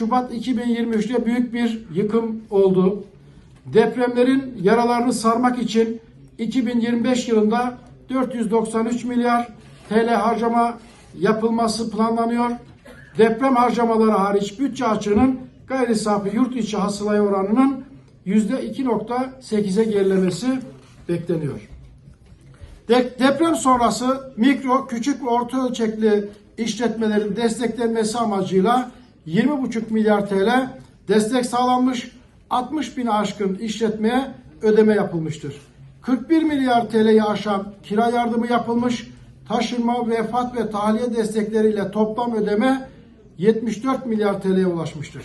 Şubat 2023'te büyük bir yıkım oldu. Depremlerin yaralarını sarmak için 2025 yılında 493 milyar TL harcama yapılması planlanıyor. Deprem harcamaları hariç bütçe açığının gayri safi yurt içi hasılaya oranının %2.8'e gerilemesi bekleniyor. De- Deprem sonrası mikro, küçük ve orta ölçekli işletmelerin desteklenmesi amacıyla 20,5 milyar TL destek sağlanmış, 60 bin aşkın işletmeye ödeme yapılmıştır. 41 milyar TL'yi aşan kira yardımı yapılmış, taşınma, vefat ve tahliye destekleriyle toplam ödeme 74 milyar TL'ye ulaşmıştır.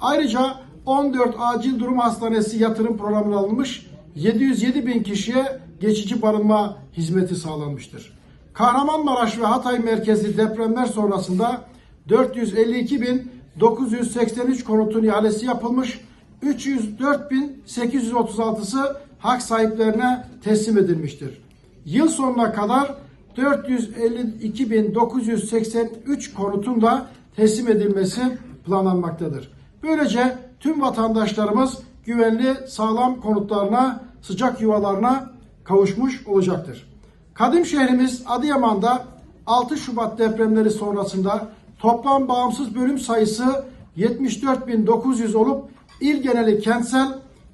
Ayrıca 14 acil durum hastanesi yatırım programına alınmış, 707 bin kişiye geçici barınma hizmeti sağlanmıştır. Kahramanmaraş ve Hatay merkezli depremler sonrasında 452.983 konutun ihalesi yapılmış, 304.836'sı hak sahiplerine teslim edilmiştir. Yıl sonuna kadar 452.983 konutun da teslim edilmesi planlanmaktadır. Böylece tüm vatandaşlarımız güvenli, sağlam konutlarına, sıcak yuvalarına kavuşmuş olacaktır. Kadim şehrimiz Adıyaman'da 6 Şubat depremleri sonrasında toplam bağımsız bölüm sayısı 74.900 olup il geneli kentsel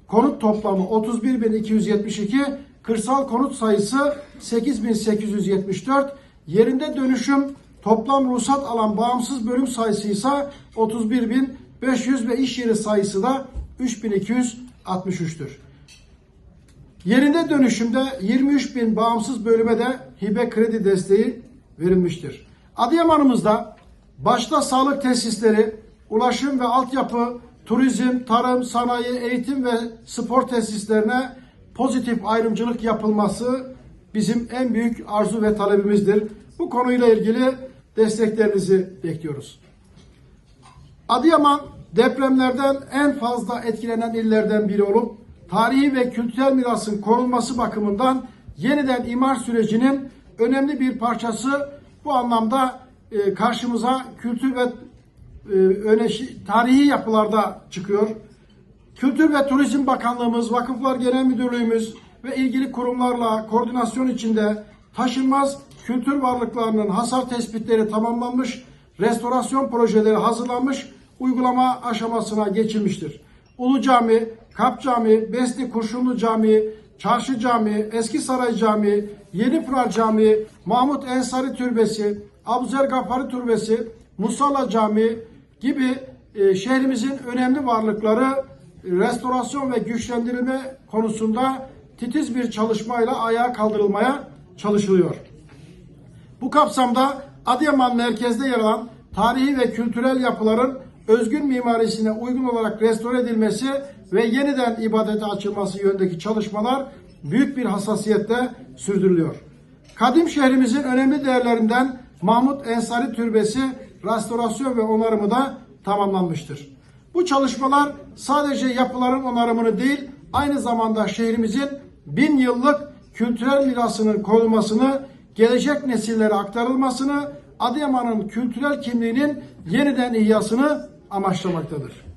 konut toplamı 31.272, kırsal konut sayısı 8.874, yerinde dönüşüm toplam ruhsat alan bağımsız bölüm sayısı ise 31.500 ve iş yeri sayısı da 3.263'tür. Yerinde dönüşümde 23 bin bağımsız bölüme de hibe kredi desteği verilmiştir. Adıyaman'ımızda başta sağlık tesisleri, ulaşım ve altyapı, turizm, tarım, sanayi, eğitim ve spor tesislerine pozitif ayrımcılık yapılması bizim en büyük arzu ve talebimizdir. Bu konuyla ilgili desteklerinizi bekliyoruz. Adıyaman depremlerden en fazla etkilenen illerden biri olup tarihi ve kültürel mirasın korunması bakımından yeniden imar sürecinin önemli bir parçası bu anlamda e, karşımıza kültür ve e, öne tarihi yapılarda çıkıyor. Kültür ve Turizm Bakanlığımız, Vakıflar Genel Müdürlüğümüz ve ilgili kurumlarla koordinasyon içinde taşınmaz kültür varlıklarının hasar tespitleri tamamlanmış, restorasyon projeleri hazırlanmış, uygulama aşamasına geçilmiştir. Ulu Cami, Kap Cami, Besni Kurşunlu Cami, Çarşı Cami, Eski Saray Cami, Yeni Pınar Cami, Mahmut Ensari Türbesi, Abuzer Gafari Türbesi, Musalla Cami gibi e, şehrimizin önemli varlıkları restorasyon ve güçlendirilme konusunda titiz bir çalışmayla ayağa kaldırılmaya çalışılıyor. Bu kapsamda Adıyaman merkezde yer alan tarihi ve kültürel yapıların özgün mimarisine uygun olarak restore edilmesi ve yeniden ibadete açılması yönündeki çalışmalar büyük bir hassasiyetle sürdürülüyor. Kadim şehrimizin önemli değerlerinden Mahmut Ensari Türbesi restorasyon ve onarımı da tamamlanmıştır. Bu çalışmalar sadece yapıların onarımını değil, aynı zamanda şehrimizin bin yıllık kültürel mirasının korunmasını, gelecek nesillere aktarılmasını, Adıyaman'ın kültürel kimliğinin yeniden ihyasını amaçlamaktadır.